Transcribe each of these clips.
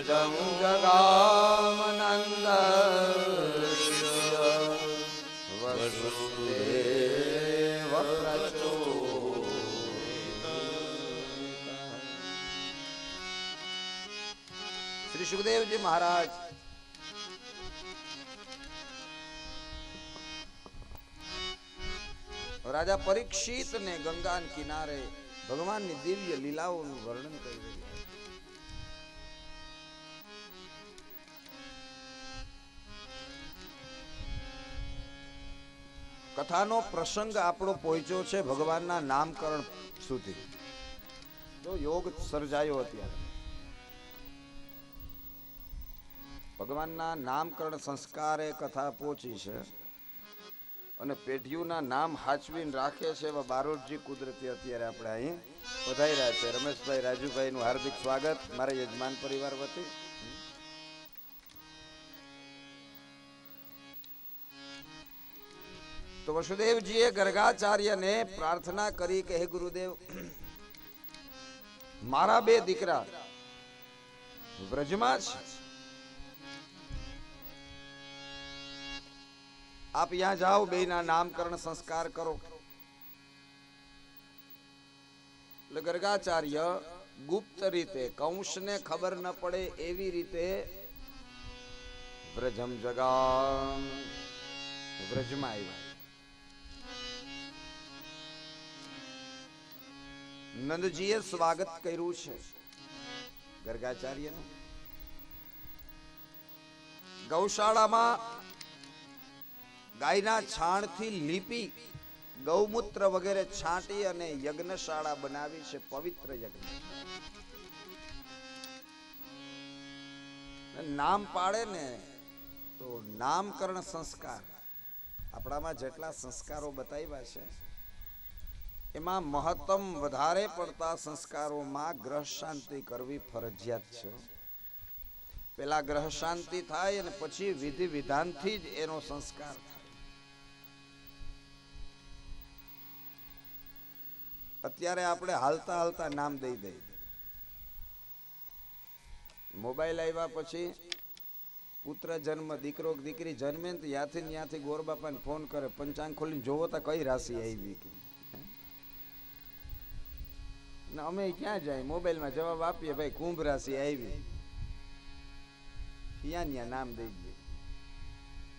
જગામનંદ શ્રી સુખદેવજી મહારાજ. રાજા પરીક્ષિત ને ગંગા કિનારે ભગવાનની દિવ્ય લીલાઓનું વર્ણન કરી રહ્યા કથાનો પ્રસંગ આપણો પહોંચ્યો છે ભગવાનના નામકરણ સુધી. જો યોગ સર્જાયો અત્યારે. ભગવાનના નામકરણ સંસ્કારે કથા પહોંચી છે અને પેઢીઓના નામ હાચવીને રાખે છે એવા બારોટજી કુદરતી અત્યારે આપણે અહીં વધાઈ રહ્યા છે. રમેશભાઈ રાજુભાઈનું હાર્દિક સ્વાગત. મારા યજમાન પરિવાર વતી. તો વસુદેવજીએ ગર્ગાચાર્યને પ્રાર્થના કરી કે, હે ગુરુદેવ, મારા બે દીકરા વ્રજમાં છે આપ ત્યાં જાઓ બેના નામકરણ સંસ્કાર કરો. એટલે ગર્ગાચાર્ય ગુપ્ત રીતે, કંસને ખબર ન પડે એવી રીતે વ્રજમ જગા વ્રજમાં આવ્યા. નંદજીએ સ્વાગત કર્યું છે. ગર્ગાચાર્યનું. ગૌશાળામાં ગાયના છાણથી લીપી ગૌમૂત્ર વગેરે છાંટી અને યજ્ઞશાળા બનાવી છે, પવિત્ર યજ્ઞ. નામ પાડે ને તો નામકરણ સંસ્કાર. આપણામાં જેટલા સંસ્કારો બતાવ્યા છે એમાં મહત્તમ વધારે પડતા સંસ્કારોમાં ગ્રહ શાંતિ કરવી ફરજિયાત છે. પેલા ગ્રહ શાંતિ થાય અને પછી વિધિ વિધાનથી જ એનો સંસ્કાર થાય. અત્યારે આપણે હાલતા હાલતા નામ દઈ દઈ મોબાઈલ આવ્યા પછી પુત્ર જન્મ, દીકરો, દીકરી જન્મે ત્યાંથી ત્યાંથી ગોર બાપાને ફોન કરે, પંચાંગ ખોલીને જોવો તો કઈ રાશિ આવી કે? અમે ક્યાં જાય? મોબાઈલમાં જવાબ આપીએ, ભાઈ કુંભ રાશિ આવી. ત્યાં ત્યાં નામ દઈ દઈએ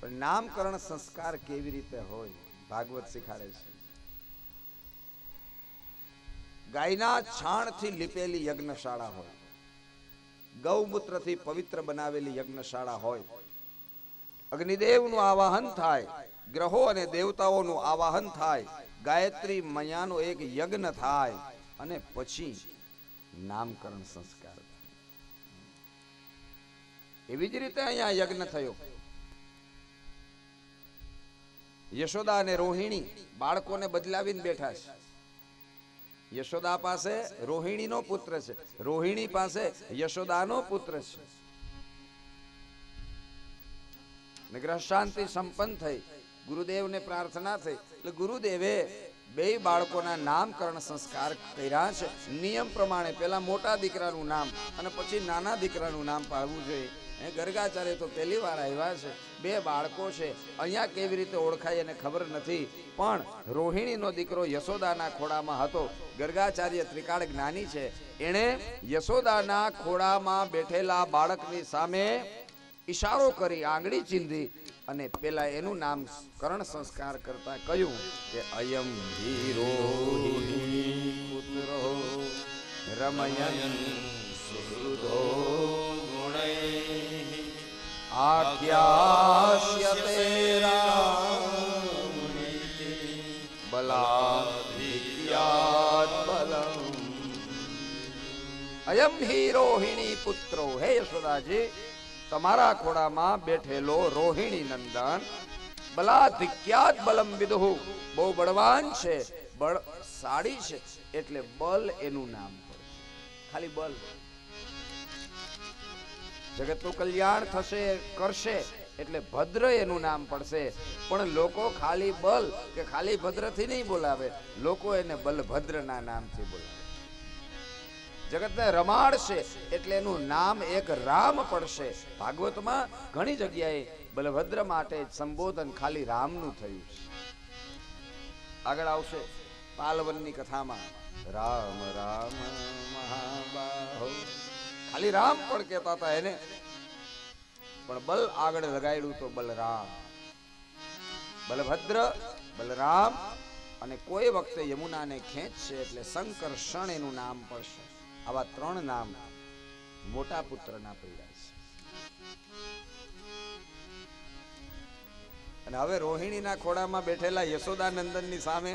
પણ નામકરણ સંસ્કાર કેવી રીતે હોય? ભાગવત શીખાડે છે. ગાયના છાણથી લીપેલી યજ્ઞશાળા હોય. ગૌમૂત્રથી પવિત્ર બનાવેલી યજ્ઞશાળા હોય. અગ્નિદેવનું આવાહન થાય. ગ્રહો અને દેવતાઓનું આવાહન થાય. ગાયત્રી મયાનો એક યજ્ઞ થાય. અને પછી નામકરણ સંસ્કાર. એવી જ રીતે અહીંયા યજ્ઞ થયો. યશોદા અને રોહિણી બાળકોને બદલાવીને બેઠા છે. યશોદા પાસે રોહિણીનો પુત્ર છે. રોહિણી પાસે યશોદાનો પુત્ર છે. ગ્રહ શાંતિ સંપન્ન થઈ. ગુરુદેવને પ્રાર્થના થઈ. એટલે ગુરુદેવે બે બાળકોના નામકરણ સંસ્કાર કર્યા છે. નિયમ પ્રમાણે પેલા મોટા દીકરાનું નામ અને પછી નાના દીકરાનું નામ પાડવું જોઈએ. એ ગર્ગાચાર્ય તો પહેલી વાર આવ્યા છે. બે બાળકો છે. અહીંયા કેવી રીતે ઓળખાય એને ખબર નથી. પણ રોહિણીનો દીકરો યશોદાના ખોડામાં હતો. ગર્ગાચાર્ય ત્રિકાળ જ્ઞાની છે. એણે યશોદાના ખોડામાં બેઠેલા બાળકની સામે ઈશારો કરી આંગળી ચીંધી. અને પેલા એનું નામ કરણ સંસ્કાર કરતા કહ્યું કે અયમ હીરો પુત્રો, રમયન સુહૃદો ગુણૈ. આખ્યાસ્યતે અયમ હિ રોહિણી પુત્રો, હે યશોદાજી તમારા ખોડામાં બેઠેલો રોહિણી નંદન બલાધિક્યાત બલમ વિદહુ. બહુ બળવાન છે, બળ સાડી છે, એટલે બલ એનું નામ ખાલી બલ. જગતનું કલ્યાણ થશે, કરશે, એટલે ભદ્ર એનું નામ પડશે. પણ લોકો ખાલી બલ કે ખાલી ભદ્રથી નહીં બોલાવે, લોકો એને બલભદ્રના નામથી બોલાવે. જગતને રમાડશે એટલે એનું નામ એક રામ પડશે. ભાગવતમાં ઘણી જગ્યાએ બલભદ્ર માટે સંબોધન ખાલી રામનું થયું છે. આગળ આવશે પાલવનની કથામાં. રામ રામ, મહાબાહો. ખાલી રામ પણ કહેતા હતા એને. પણ બલ આગળ લગાડ્યું તો બલરામ. બલભદ્ર, બલરામ અને કોઈ વખતે યમુનાને ખેંચશે એટલે શંકર્ષણ એનું નામ પડશે. આવા ત્રણ નામ મોટા પુત્રના પડ્યા છે. અને હવે રોહિણીના ખોડામાં બેઠેલા યશોદાનંદનની સામે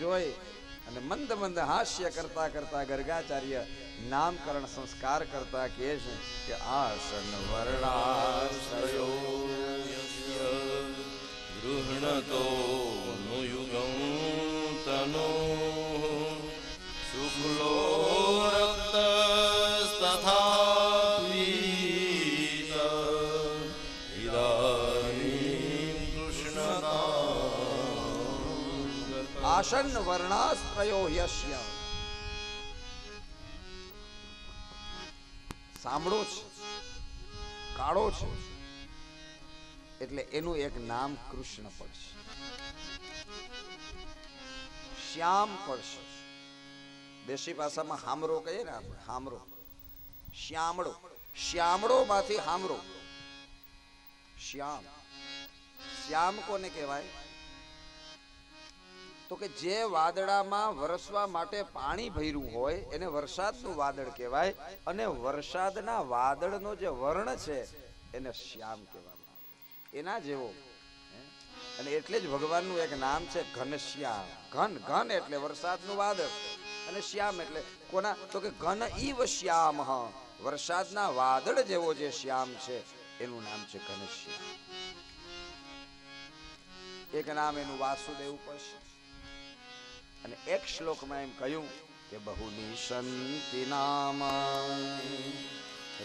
જોઈ અને મંદ મંદ હાસ્ય કરતા કરતા ગર્ગાચાર્ય નામકરણ સંસ્કાર કરતા કહે છે કે આસન વર્ણાશ્રયો ગૃહણતો કૃષ્ણનામ વર્ણાસ્ત્રયો યશ્ય સાંભળો છે કાળો છે, એટલે એનું એક નામ કૃષ્ણ પડશે. શ્યામ પડશે. દેશી ભાષામાં હામરો કહીએ ને આપણે, હામરો. શ્યામળો. શ્યામળો માંથી હામરો. શ્યામ. શ્યામ કોને કહેવાય? તો કે જે વાદળામાં વરસવા માટે પાણી ભર્યું હોય, એને વરસાદનું વાદળ કહેવાય અને વરસાદના વાદળનો જે વર્ણ છે, એને શ્યામ કહેવામાં આવે એના જેવો. અને એટલે જ ભગવાનનું એક નામ છે ઘનશ્યામ. ઘન ઘન એટલે વરસાદનું વાદળ. અને શ્યામ એટલે કોના? તો કે ઘન ઈવ શ્યામ. હ વરસાદના વાદળ જેવો જે શ્યામ છે, એનું નામ છે ઘનશ્યામ. એક નામ એનું વાસુદેવ પડશે અને એક શ્લોકમાં એમ કહ્યું કે બહુની સંતિ નામ.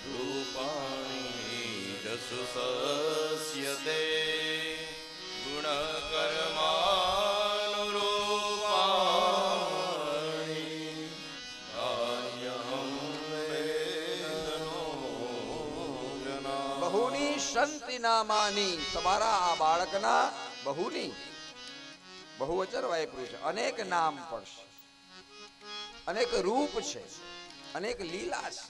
રૂપાણી જસુ સસ્યતે ગુણકર્મા ધાન્યહં બહુની સંતિ નામાની તમારા આ બાળકના બહુની બહુવચન વાપર્યું છે. અનેક નામ પડશે અનેક રૂપ છે. અનેક લીલા છે.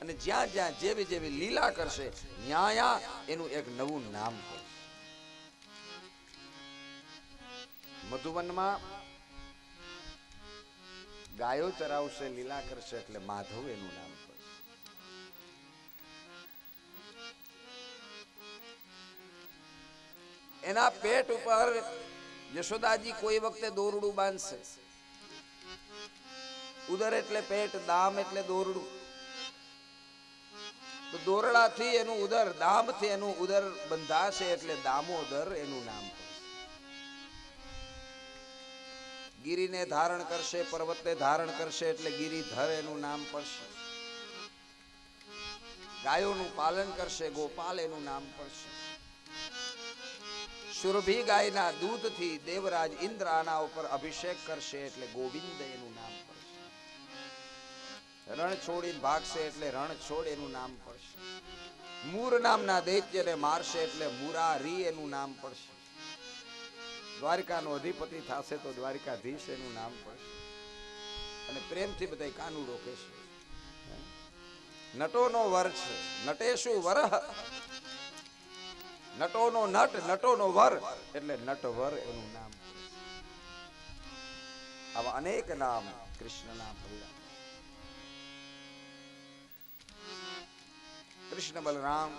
અને જ્યાં જ્યાં જેવી જેવી લીલા કરશે, ન્યાયા એનું એક નવું નામ પડશે મધુવનમાં ગાયો ચરાવશે, લીલા કરશે એટલે માધવ એનું નામ પડશે એના પેટ ઉપર યશોદાજી કોઈ વખતે દોરડું બાંધશે. ઉદર એટલે પેટ, દામ એટલે દોરડું. તો દોરડાથી એનું ઉદર, દામથી એનું ઉદર બંધાશે એટલે દામોદર એનું નામ ગિરિને ધારણ કરશે, પર્વતને ધારણ કરશે એટલે ગિરિધર એનું નામ પડશે. ગાયોનું પાલન કરશે, ગોપાલ એનું નામ પડશે. સુરભી ગાયના દૂધથી દેવરાજ ઇન્દ્ર આના ઉપર અભિષેક કરશે એટલે ગોવિંદ એનું નામ પડશે. રણ છોડી ભાગશે એટલે રણ છોડ એનું નામ પડશે. મૂર નામના દૈત્યને મારશે એટલે મુરારી એનું નામ પડશે. દ્વારિકાનો અધિપતિ થશે તો દ્વારિકાધીશ એનું નામ પડશે. અને પ્રેમથી બધા કાનુડો રોકેશે નટોનો વર છે. નટેશુ વરહ નટોનો નટ, નટોનો વર, એટલે નટવર એનું નામ. આવા અનેક નામ કૃષ્ણના ભર્યા કૃષ્ણ બલરામ.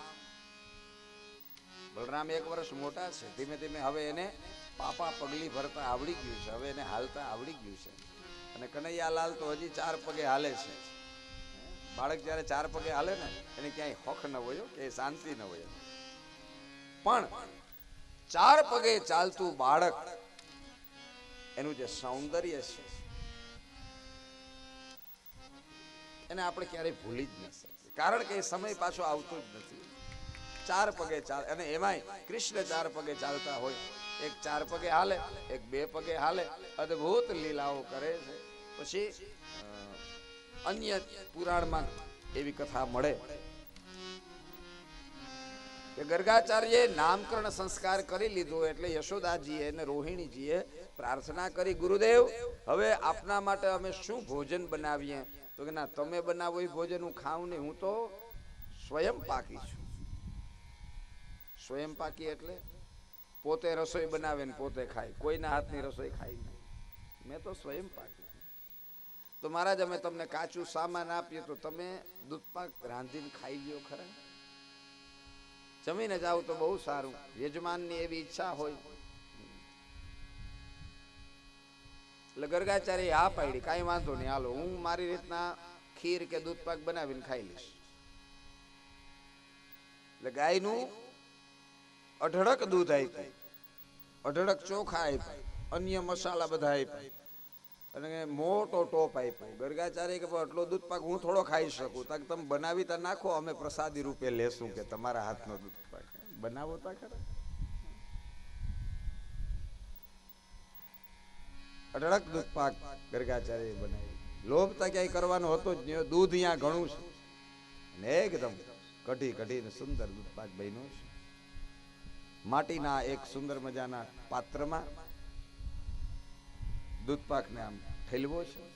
બલરામ એક વર્ષ મોટા છે. ધીમે ધીમે હવે એને પાપા પગલી ભરતા આવડી ગયું છે. હવે એને હાલતા આવડી ગયું છે. અને કનૈયાલાલ તો હજી ચાર પગે હાલે છે. બાળક જ્યારે ચાર પગે હાલે ને, એને ક્યાંય હોખ ન હોય કે શાંતિ ન હોય. પણ ચાર પગે ચાલતું બાળક એનું જે સૌંદર્ય છે, એને આપણે ક્યારેય ભૂલી જ ન શકીએ. કારણ કે એ સમય પાછો આવતો જ નથી. ચાર પગે ચાલ, અને એમાંય કૃષ્ણ ચાર પગે ચાલતા હોય, એક ચાર પગે હાલે, એક બે પગે હાલે, અદ્ભુત લીલાઓ કરે છે. પછી અન્ય પુરાણમાં એવી કથા મળે કે ગર્ગાચાર્યે નામકરણ સંસ્કાર કરી લીધો એટલે યશોદાજીએ અને રોહિણીજીએ પ્રાર્થના કરી, ગુરુદેવ, હવે આપના માટે અમે શું ભોજન બનાવીએ? તો કે, ના, તમે બનાવો એ ભોજન, હું ખાઉં નહીં, હું તો સ્વયં પાકી છું. સ્વયં પાકી એટલે પોતે રસોઈ બનાવે ને પોતે ખાય, કોઈના હાથની રસોઈ ખાય નહીં. મેં તો સ્વયં પાકી તો મહારાજ, અમે તમને કાચું સામાન આપીએ તો તમે દૂધપાક રાંધીને ખાઈ ગયો ખરા? જમીને જાવ તો બહુ સારું. યજમાનની એવી ઈચ્છા હોય. એટલે ગરગાચાર્ય હા પાડી. કાંઈ વાંધો નહીં. હાલો, હું મારી રીતના ખીર કે દૂધપાક બનાવીને ખાઈ લઈશ. એટલે ગાયનું અઢળક દૂધ આપ્યું. અઢળક ચોખા આપ્યા. અન્ય મસાલા બધા આપ્યા. અને મોટો ટોપ આપ્યો. ગર્ગાચાર્ય કે આટલો દૂધ પાક હું થોડો ખાઈ શકું? તાકે તમે બનાવી તા નાખો, અમે પ્રસાદી રૂપે લેશું કે તમારા હાથનો દૂધ પાક. બનાવો તા ખરા. અઢળક દૂધ પાક ગર્ગાચાર્ય બનાવી લોભ તા ક્યાંય કરવાનો હતો જ નહીં. દૂધ અહીંયા ઘણું છે. અને એકદમ કઢી કઢીને સુંદર દૂધ પાક બન્યો છે. માટીના એક સુંદર મજાના પાત્રમાં દૂધ પાકને આમ ઠેલવો છે.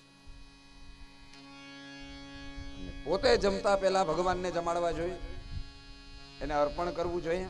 પોતે જમતા પહેલા ભગવાનને જમાડવા જોઈએ. એને અર્પણ કરવું જોઈએ.